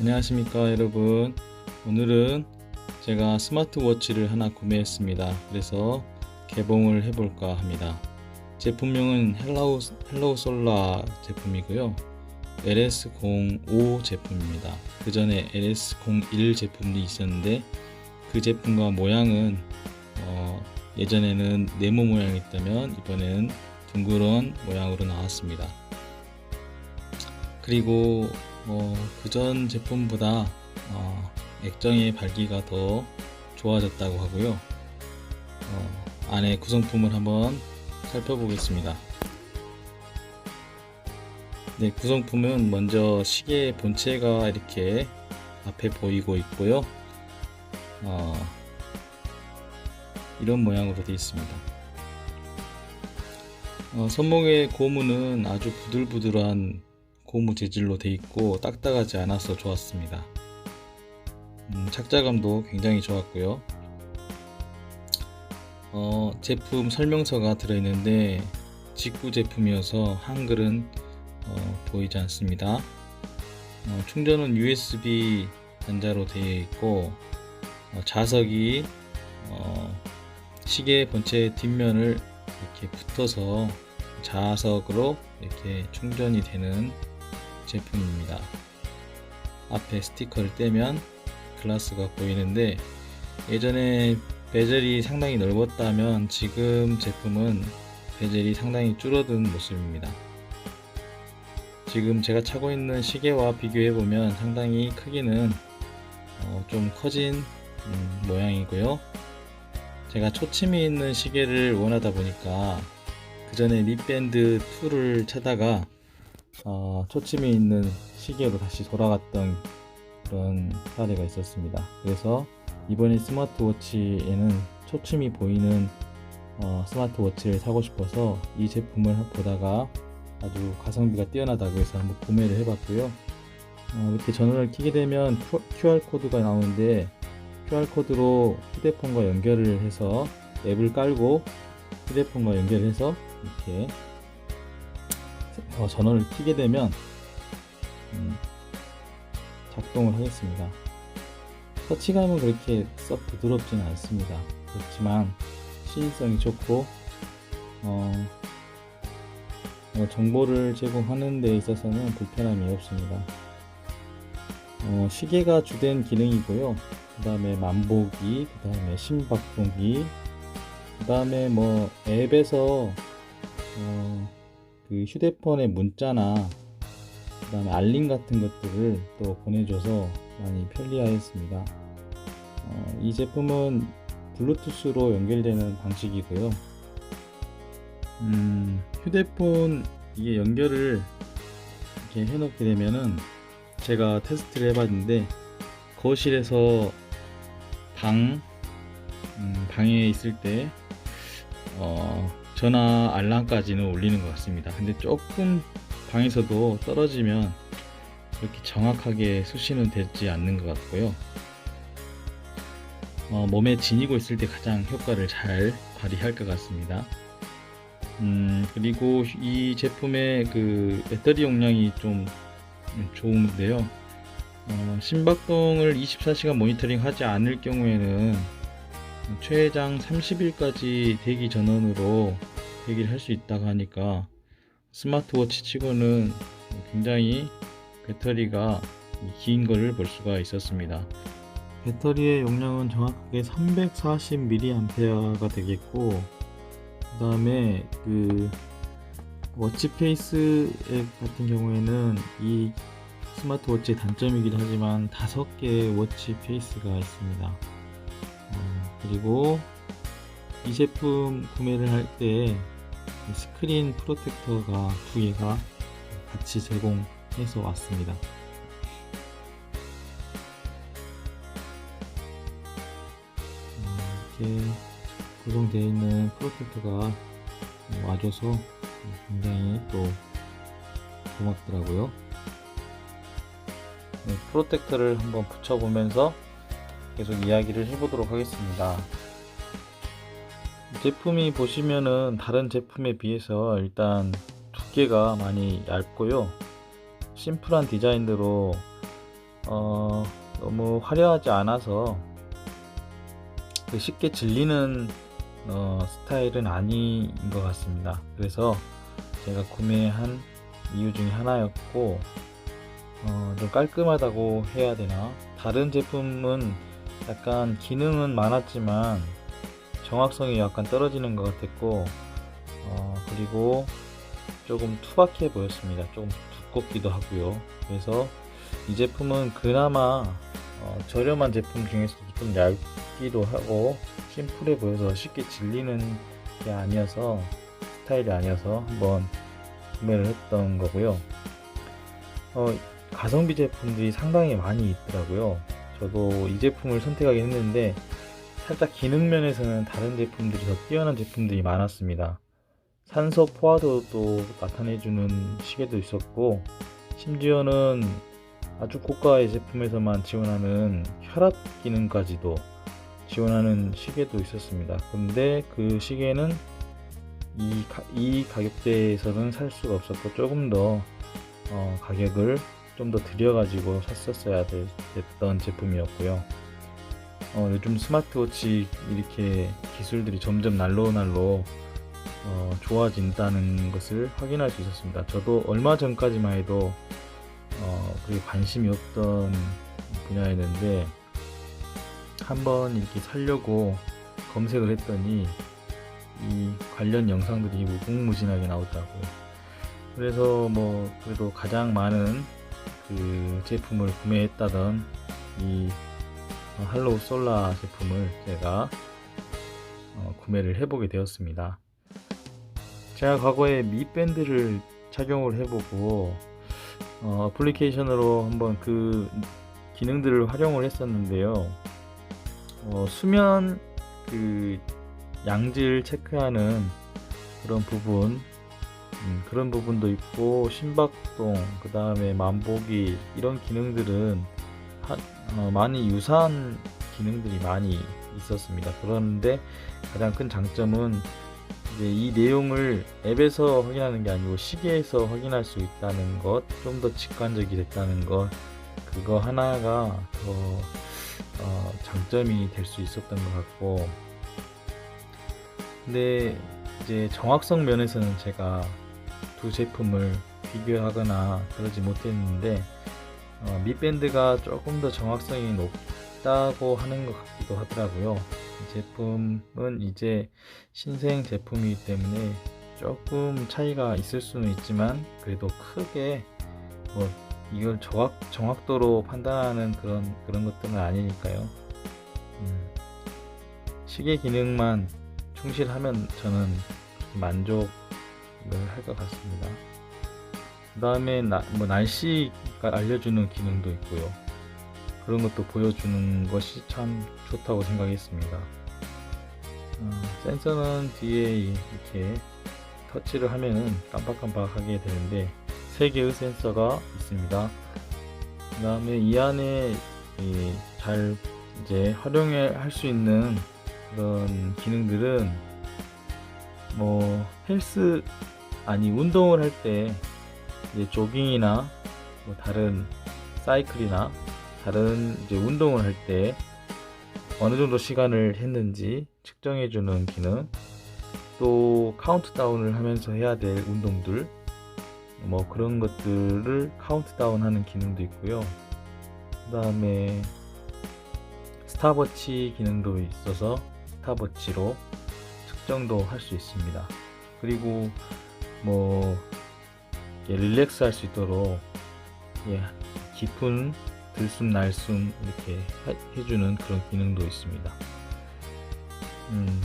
안녕하십니까 여러분. 오늘은 제가 스마트워치를 하나 구매했습니다. 그래서 개봉을 해볼까 합니다. 제품명은 헬라우, 헬로우 솔라 제품이고요. LS05 제품입니다. 그 전에 LS01 제품도 있었는데 그 제품과 모양은 어, 예전에는 네모 모양이었다면 이번에는 둥그런 모양으로 나왔습니다. 그리고 뭐 그전 제품보다 어, 액정의 밝기가 더 좋아졌다고 하고요. 어, 안에 구성품을 한번 살펴보겠습니다. 네, 구성품은 먼저 시계 본체가 이렇게 앞에 보이고 있고요. 어, 이런 모양으로 되어 있습니다. 어, 손목의 고무는 아주 부들부들한 고무 재질로 되어 있고 딱딱하지 않아서 좋았습니다. 음, 착자감도 굉장히 좋았고요. 어, 제품 설명서가 들어있는데 직구 제품이어서 한글은 어, 보이지 않습니다. 어, 충전은 USB 단자로 되어 있고 어, 자석이 어, 시계 본체 뒷면을 이렇게 붙어서 자석으로 이렇게 충전이 되는 제품입니다. 앞에 스티커를 떼면 글라스가 보이는데 예전에 베젤이 상당히 넓었다면 지금 제품은 베젤이 상당히 줄어든 모습입니다. 지금 제가 차고 있는 시계와 비교해 보면 상당히 크기는 어, 좀 커진 음, 모양이고요. 제가 초침이 있는 시계를 원하다 보니까 그 전에 립밴드 2를 차다가 어, 초침이 있는 시계로 다시 돌아갔던 그런 사례가 있었습니다. 그래서 이번에 스마트워치에는 초침이 보이는 어, 스마트워치를 사고 싶어서 이 제품을 보다가 아주 가성비가 뛰어나다고 해서 한번 구매를 해봤고요. 어, 이렇게 전원을 켜게 되면 QR코드가 나오는데 QR코드로 휴대폰과 연결을 해서 앱을 깔고 휴대폰과 연결해서 이렇게 어, 전원을 켜게 되면 음, 작동을 하겠습니다. 터치감은 그렇게 썩 부드럽지는 않습니다. 그렇지만 시인성이 좋고 어, 어, 정보를 제공하는 데 있어서는 불편함이 없습니다. 어, 시계가 주된 기능이고요. 그 다음에 만보기, 그 다음에 심박동기, 그 다음에 뭐 앱에서 어, 그 휴대폰의 문자나 그 다음에 알림 같은 것들을 또 보내줘서 많이 편리하였습니다. 어, 이 제품은 블루투스로 연결되는 방식이고요. 음, 휴대폰 이게 연결을 이렇게 해놓게 되면은 제가 테스트를 해봤는데 거실에서 방 음, 방에 있을 때 어, 전화 알람까지는 울리는 것 같습니다. 근데 조금 방에서도 떨어지면 그렇게 정확하게 수신은 되지 않는 것 같고요. 어, 몸에 지니고 있을 때 가장 효과를 잘 발휘할 것 같습니다. 음, 그리고 이 제품의 그 배터리 용량이 좀 좋은데요. 어, 심박동을 24시간 모니터링 하지 않을 경우에는 최장 30일까지 대기 전원으로 대기를 할 수 있다고 하니까 스마트워치 치고는 굉장히 배터리가 긴 것을 볼 수가 있었습니다. 배터리의 용량은 정확하게 340mAh가 되겠고 그 다음에 그 워치페이스 앱 같은 경우에는 이 스마트워치의 단점이긴 하지만 5개의 워치페이스가 있습니다. 어, 그리고 이 제품 구매를 할때 스크린 프로텍터가 두 개가 같이 제공해서 왔습니다. 이렇게 구성되어 있는 프로텍터가 와줘서 굉장히 또 고맙더라고요. 네, 프로텍터를 한번 붙여보면서 계속 이야기를 해보도록 하겠습니다. 제품이 보시면은 다른 제품에 비해서 일단 두께가 많이 얇고요. 심플한 디자인으로 어, 너무 화려하지 않아서 그 쉽게 질리는 어, 스타일은 아닌 것 같습니다. 그래서 제가 구매한 이유 중에 하나였고 어, 좀 깔끔하다고 해야 되나? 다른 제품은 약간 기능은 많았지만 정확성이 약간 떨어지는 것 같았고 어, 그리고 조금 투박해 보였습니다. 조금 두껍기도 하고요. 그래서 이 제품은 그나마 어, 저렴한 제품 중에서도 좀 얇기도 하고 심플해 보여서 쉽게 질리는 게 아니어서 스타일이 아니어서 한번 구매를 했던 거고요. 어, 가성비 제품들이 상당히 많이 있더라고요. 저도 이 제품을 선택하게 했는데 살짝 기능 면에서는 다른 제품들이 더 뛰어난 제품들이 많았습니다. 산소 포화도도 나타내주는 시계도 있었고 심지어는 아주 고가의 제품에서만 지원하는 혈압 기능까지도 지원하는 시계도 있었습니다. 근데 그 시계는 이, 가, 이 가격대에서는 살 수가 없었고 조금 더 어, 가격을 좀 더 들여가지고 샀었어야 됐던 제품이었고요. 어, 요즘 스마트워치 이렇게 기술들이 점점 날로 날로 어, 좋아진다는 것을 확인할 수 있었습니다. 저도 얼마 전까지만 해도 어, 그게 관심이 없던 분야였는데 한번 이렇게 살려고 검색을 했더니 이 관련 영상들이 무궁무진하게 나오더라고요. 그래서 뭐 그래도 가장 많은 그 제품을 구매했다던 이 할로우 솔라 제품을 제가 어, 구매를 해보게 되었습니다. 제가 과거에 미 밴드를 착용을 해보고 어, 애플리케이션으로 한번 그 기능들을 활용을 했었는데요. 어, 수면 그 양질 체크하는 그런 부분 음, 그런 부분도 있고 심박동 그 다음에 만보기 이런 기능들은 하, 어, 많이 유사한 기능들이 많이 있었습니다. 그런데 가장 큰 장점은 이제 이 내용을 앱에서 확인하는 게 아니고 시계에서 확인할 수 있다는 것, 좀 더 직관적이 됐다는 것, 그거 하나가 더 어, 장점이 될 수 있었던 것 같고, 근데 이제 정확성 면에서는 제가 두 제품을 비교하거나 그러지 못했는데 어, 밑밴드가 조금 더 정확성이 높다고 하는 것 같기도 하더라고요. 제품은 이제 신생 제품이기 때문에 조금 차이가 있을 수는 있지만 그래도 크게 뭐 이걸 정확 정확도로 판단하는 그런 그런 것들은 아니니까요. 음, 시계 기능만 충실하면 저는 만족을 할 것 같습니다. 그 다음에 뭐 날씨가 알려주는 기능도 있고요. 그런 것도 보여주는 것이 참 좋다고 생각했습니다. 어, 센서는 뒤에 이렇게 터치를 하면은 깜빡깜빡하게 되는데 세 개의 센서가 있습니다. 그 다음에 이 안에 잘 이제 활용할 수 있는 그런 기능들은 뭐 헬스 아니 운동을 할때 조깅이나 뭐 다른 사이클이나 다른 이제 운동을 할 때 어느 정도 시간을 했는지 측정해 주는 기능 또 카운트다운을 하면서 해야 될 운동들 뭐 그런 것들을 카운트다운 하는 기능도 있고요. 그 다음에 스타버치 기능도 있어서 스타버치로 측정도 할 수 있습니다. 그리고 뭐 릴렉스 할 수 있도록 예, 깊은 들숨 날숨 이렇게 해주는 그런 기능도 있습니다. 음,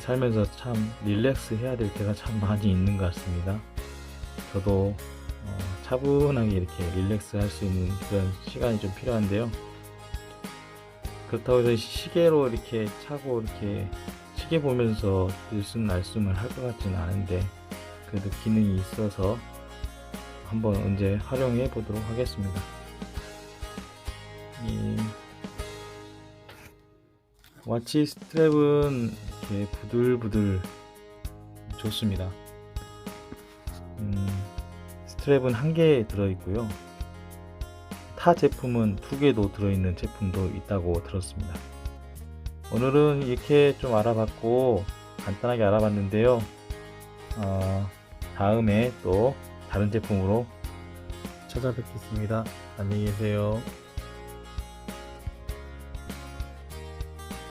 살면서 참 릴렉스 해야 될 때가 참 많이 있는 것 같습니다. 저도 어, 차분하게 이렇게 릴렉스 할 수 있는 그런 시간이 좀 필요한데요. 그렇다고 해서 시계로 이렇게 차고 이렇게 시계 보면서 들숨 날숨을 할 것 같지는 않은데 그래도 기능이 있어서 한번 언제 활용해 보도록 하겠습니다. 이 와치 스트랩은 이렇게 부들부들 좋습니다. 음, 스트랩은 한 개 들어있고요. 타 제품은 두 개도 들어있는 제품도 있다고 들었습니다. 오늘은 이렇게 좀 알아봤고 간단하게 알아봤는데요. 어, 다음에 또 다른 제품으로 찾아뵙겠습니다. 안녕히 계세요.